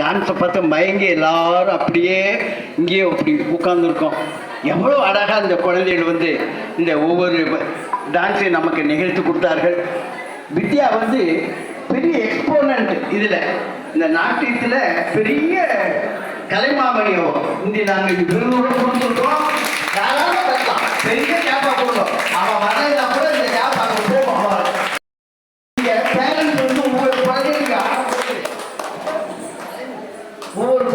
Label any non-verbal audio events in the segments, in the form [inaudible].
டான்ஸை பார்த்து மயங்கி எல்லாரும் அப்படியே இங்கேயே அப்படி உட்கார்ந்துருக்கோம். எவ்வளோ அழகாக இந்த குழந்தைகள் வந்து இந்த ஒவ்வொரு டான்ஸையும் நமக்கு நிகழ்த்தி கொடுத்தார்கள். வித்யா வந்து பெரிய எக்ஸ்போனண்ட் இதில். இந்த நாட்டியத்தில் பெரிய கலைமாமணியோ இந்த நாங்கள் விருதுகளை கொடுத்துருக்கோம் பெரிய கேப்பாக கொடுத்தோம். அவன் வரலைன்னா அப்புறம் இந்த கேப் அங்கே போவோம் அவன் இங்க parents வந்து ஒவ்வொரு குழந்தைகளுக்கு ஆடும்போது,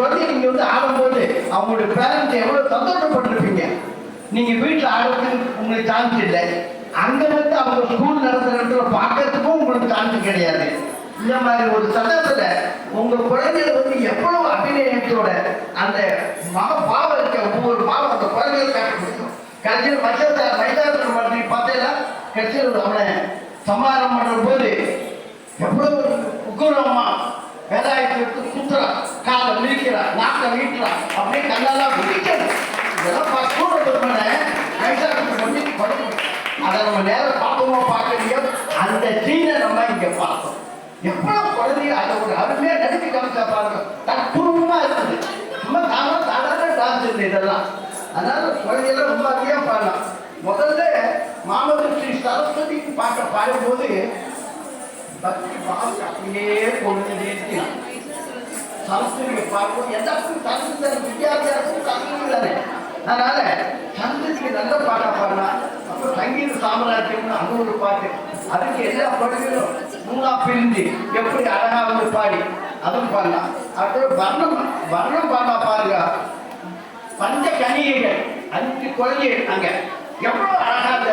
குழந்தைய நீங்க வந்து ஆடும்போது அவங்களுடைய பேரண்ட்ஸ் எவ்வளவு சந்தோஷப்பட்டிருப்பீங்க? நீங்க வீட்டுல ஆடுறதுக்கு உங்களுக்கு சான்ஸ் இல்லை. அங்க வந்து அவங்க ஸ்கூல் நடத்துற இடத்துல பார்க்கறதுக்கும் உங்களுக்கு சான்ஸ் கிடையாது. இந்த மாதிரி ஒரு சந்தர்ப்பத்துல உங்க குழந்தைகள் வந்து எவ்வளவு அபிநயத்தோட அந்த மக பாவம் இருக்க ஒவ்வொரு பாவம் அந்த குழந்தைகள் காட்ட கடைசியில் மச்சத்தை மைதானத்தில் மாதிரி பார்த்தீங்கன்னா கடைசியில் அவனை சமாதானம் பண்ணுற போது எவ்வளவு உக்குரமா வேதாயத்தை சுற்றுறான் காலை மிதிக்கிறா நாக்கை வீட்டுறா அப்படியே கண்ணெல்லாம் குடிக்கணும் இதெல்லாம் பார்த்து கூட மைதானத்தை பண்ணி படுக்கணும் அதை நம்ம நேரம் பார்ப்போமா பார்க்கலையோ? அந்த சீனை நம்ம இங்க பார்த்தோம். எவ்வளவு குழந்தைய அதை ஒரு அருமையா நடிச்சு காமிச்சா பாருங்க. தற்பூர்வமா இருக்குது. சும்மா சாதாரண சாதாரண டான்ஸ் இல்லை இதெல்லாம். அதனால குழந்தைகள் ரொம்ப அதிகம் பாடலாம். முதல்ல மாமது ஸ்ரீ சரஸ்வதிக்கு பாட்டை பாடும்போது பக்தி பாவம் அப்படியே கொண்டு நிறுத்தினான் சரஸ்வதியை பார்க்கும்போது எல்லாருக்கும் சரஸ்வதி வித்தியாசம் சரஸ்வதி அதனால சந்ததிக்கு நல்ல பாட்டா பாடலாம் அப்புறம் சங்கீத சாம்ராஜ்யம்னு அங்க ஒரு பாட்டு. அதுக்கு எல்லா பாட்டுகளும் மூணா பிரிஞ்சு எப்படி அழகா வந்து பாடி அதுவும் பாடலாம். அப்புறம் வர்ணம் வர்ணம் பாடா பாருங்க. பஞ்ச கணிகைகள் அஞ்சு குழந்தைகள் அங்க. எவ்வளவு அழகா அந்த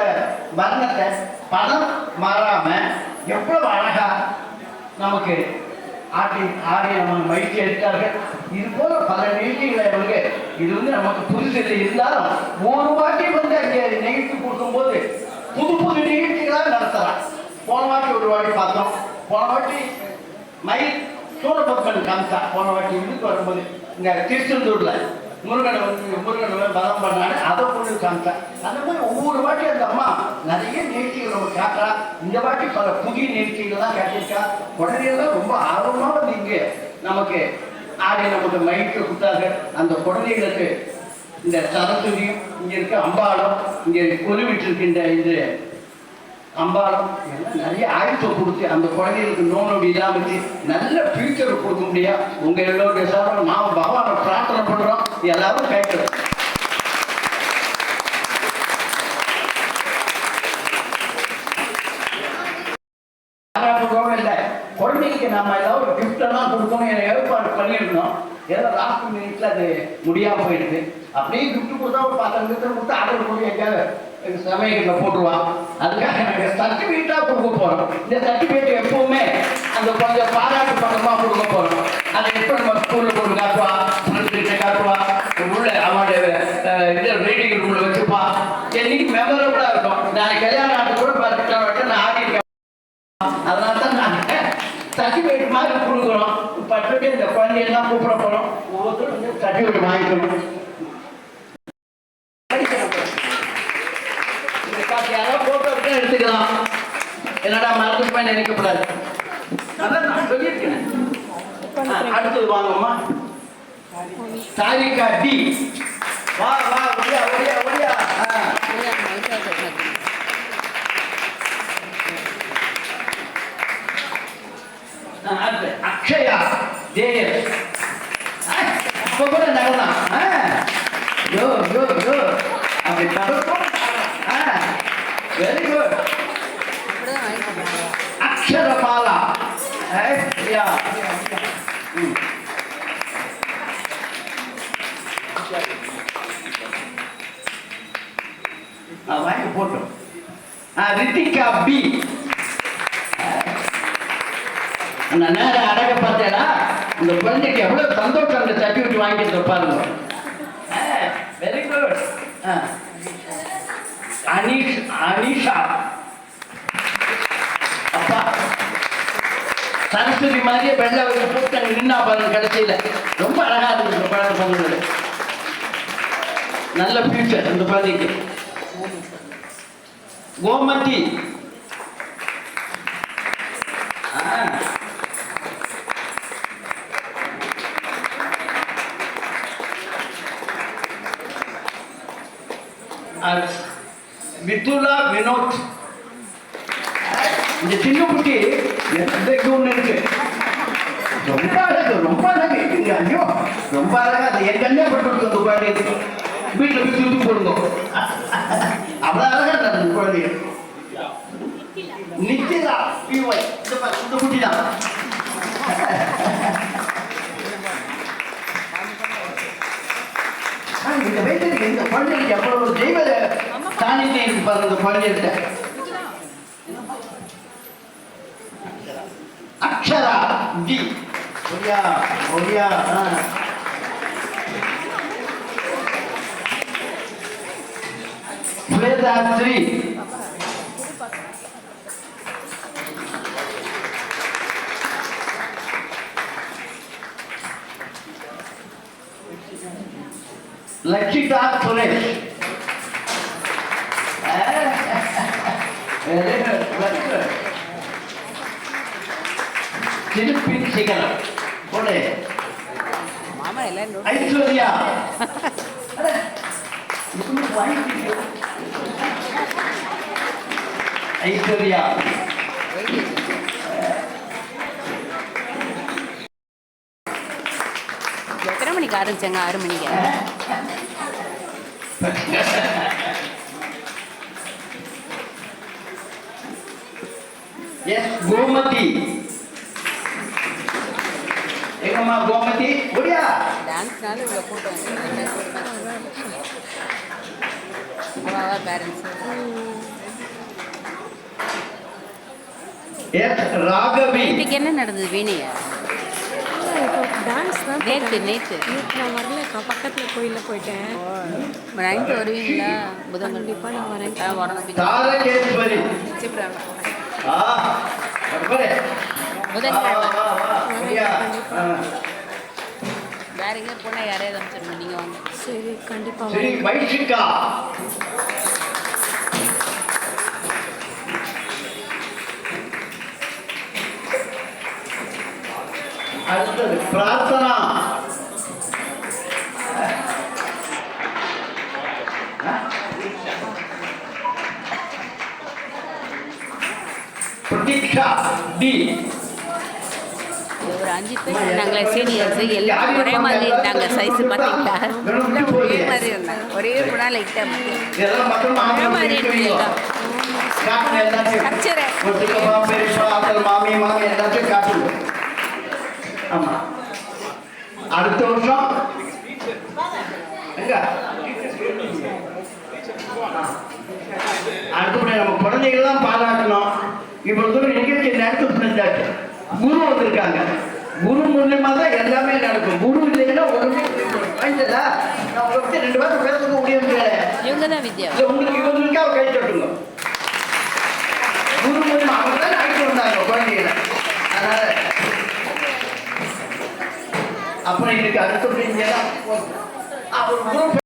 வர்ணத்தை பதம் மாறாம எவ்வளவு அழகா நமக்கு ஆட்டி ஆடி நம்ம மகிழ்ச்சி எடுத்தார்கள் இது போல பல நிகழ்ச்சிகளை அவங்க இது வந்து நமக்கு புதுசில் இருந்தாலும் ஒரு வாட்டி வந்து அங்கே நிகழ்ச்சி கொடுக்கும்போது புது புது நிகழ்ச்சிகளாக நடத்தலாம். போன வாட்டி ஒரு வாட்டி பார்த்தோம். போன வாட்டி மயில் சூரபத்மன் காமிச்சா போன வாட்டி இதுக்கு வரும்போது இங்க திருச்செந்தூர்ல. முருகனை வந்து முருகனை வந்து பலம் பண்ணாரு. அதை கொண்டு காமிச்சா. அந்த மாதிரி ஒவ்வொரு வாட்டி அந்த அம்மா நிறைய நிகழ்ச்சிகள் நம்ம காட்டுறா இந்த வாட்டி பல புதிய நிகழ்ச்சிகள் தான் காட்டியிருக்கா குழந்தைகள்லாம் ரொம்ப ஆர்வமாக நீங்க நமக்கு ஆடி நமக்கு மைக்கு கொடுத்தாங்க. அந்த குழந்தைகளுக்கு இந்த சரஸ்வதி இங்கே இருக்க அம்பாளம் இங்கே கொலுவிட்டு இருக்கின்ற இது அம்பாலம் நிறைய ஆயுதம் கொடுத்து அந்த குழந்தைகளுக்கு நோனோடி இல்லாம நல்ல ஃபியூச்சர் கொடுக்க முடியும் உங்க எல்லோருடைய சார்பில் நாம பகவானை பிரார்த்தனை பண்றோம். எல்லாரும் கேட்கிறோம் பாராட்டுறோம் இல்லை. குழந்தைக்கு நம்ம ஏதாவது ஒரு gift எல்லாம் கொடுக்கணும் என ஏற்பாடு பண்ணியிருந்தோம். ஏதோ லாஸ்ட் மினிட்ல அது முடியாம போயிடுது. அப்படியே கிஃப்ட் கொடுத்தா ஒரு பத்து நிமிஷம் கொடுத்து ஆர்டர் போய் எங்கேயாவது சமையலில் போட்டுருவான். அதுக்காக நாங்கள் சர்டிஃபிகேட்டாக கொடுக்க போகிறோம் இந்த சர்டிஃபிகேட் எப்பவுமே அந்த கொஞ்சம் பாராட்டு பக்கமாக கொடுக்க போகிறோம் அதை எப்போ நம்ம ஸ்கூலில் கொண்டு காட்டுவா சர்டிஃபிகேட்டை காட்டுவா உள்ள அவனுடைய அஹ், இது ரீடிங் ரூமில் வச்சுப்பா என்னைக்கு மெமரபுளாக இருக்கும் நான் கல்யாணம் ஆட்டு கூட பார்த்துட்டு நான் ஆடி இருக்கேன் அதனால தான் நாங்கள் சர்டிஃபிகேட் மாதிரி கொடுக்குறோம் பட்டு இந்த குழந்தையெல்லாம் கூப்பிட போகிறோம் ஒவ்வொருத்தரும் வந்து சர்டிஃபிகேட் வாங்கிக்கணும் படிக்கணும். யாரோ போட்டோ எடுத்தா எடுத்துக்கலாம். என்னடா மறந்து போய் நினைக்கக்கூடாது. அதான் நான் சொல்லியிருக்கேன். ஆ, அடுத்தது வாங்கம்மா சாரிகா டி. வா வா ஒடியா ஒடியா ஒடியா அக்ஷயா தேவ் அப்போ கூட நடலாம் ஆ யோ யோ யோ அப்படி நடக்கும் ஆ வெரி குட் அக்ஷரபாலா யா ஆ, வாங்கி போட்டோம் ஆ, ரித்திகா பி அந்த நேரம் அழக பார்த்தேடா இந்த குழந்தைக்கு எவ்வளவு சந்தோஷம் அந்த சர்டிஃபிகேட் வாங்கிட்டு பாருங்க. Very good Anish Anisha. அப்பா சரஸ்வதி மாதிரியே வெள்ளை ஒரு போட்டு நின்னா பாருங்க கடைசியில. ரொம்ப அழகா இருக்கு இந்த குழந்தை பொண்ணு நல்ல ஃபியூச்சர் இந்த குழந்தைக்கு. கோமதி. ஆ. அஹ், மிதுலா வினோத் இந்த சின்ன குட்டி எந்த ஒன்று இருக்கு ரொம்ப அழகு ரொம்ப அழகு இங்க ஐயோ ரொம்ப அழகா அது என் கண்ணே பட்டு அந்த குழந்தை வீட்டில் போய் தூக்கி போடுங்க அவ்வளோ அழகா இருந்தது அந்த குழந்தைய நிச்சயதா பிஒய் இந்த குட்டி தான் இந்த வயசுக்கு இந்த பள்ளிக்கு எவ்வளவு தெய்வ சாநித்தியம் இருக்கு பாருங்க இந்த பள்ளியிட்ட அக்ஷரா டி ஒரியா ஒரியா. ஆ. Lakshita Suresh [laughs] Very good, very good. திருப்பி சிகரம் போடு ஐஸ்வர்யா. ஐஸ்வர்யா எத்தனை மணிக்கு ஆரம்பிச்சாங்க? ஆறு மணிக்கு? எஸ் கோமதி எங்கம்மா கோமதி டான்ஸ்னால இவ்வளோ கூட்டம் அவாவா பேரண்ட்ஸ் எஸ் ராகவி இன்னைக்கு என்ன நடந்தது வீணையா? டான்ஸ் தான் நேத்து நேற்று நான் வரலக்கா பக்கத்தில் கோயிலில் போயிட்டேன். நைன்த்து வருவீங்களா? புதன்கிழமை கண்டிப்பாக நான் வரேன். புதன்கிழமை. வேற எங்கேயும் போனால் யாரையாவது அனுப்பிச்சிருங்க நீங்கள் வாங்க. சரி கண்டிப்பாக அடுத்தது பிரார்த்தனா. டி. ஒரு அஞ்சு பேர் நாங்களே சீனியர்ஸ் எல்லாம் ஒரே மாதிரி இருந்தாங்க சைஸ் பார்த்தீங்களா? ஒரே மாதிரி இருந்தாங்க. ஒரே குணா லைட்டாக ஒரே மாதிரி மாமி மாமி எல்லாத்தையும் ஆமா. அடுத்த வருஷம்? எங்க? அடுத்தபடி நம்ம குழந்தைகள் தான் பாராட்டணும் இவ்வளவு தூரம் நிகழ்ச்சி நடத்தி செஞ்சாச்சு குரு வந்திருக்காங்க. குரு மூலியமா தான் எல்லாமே நடக்கும். குரு இல்லைன்னா ஒண்ணுமே வாங்கிட்டதா நான் ரெண்டு பேரும் பேசுறது இல்ல உங்களுக்கு இவங்களுக்கு அவர் கை தட்டுங்க குரு மூலியமா அவங்க தான் அழைத்து வந்தாங்க குழந்தைகளை அதனால அப்புறம் இன்னைக்கு அவர் குரு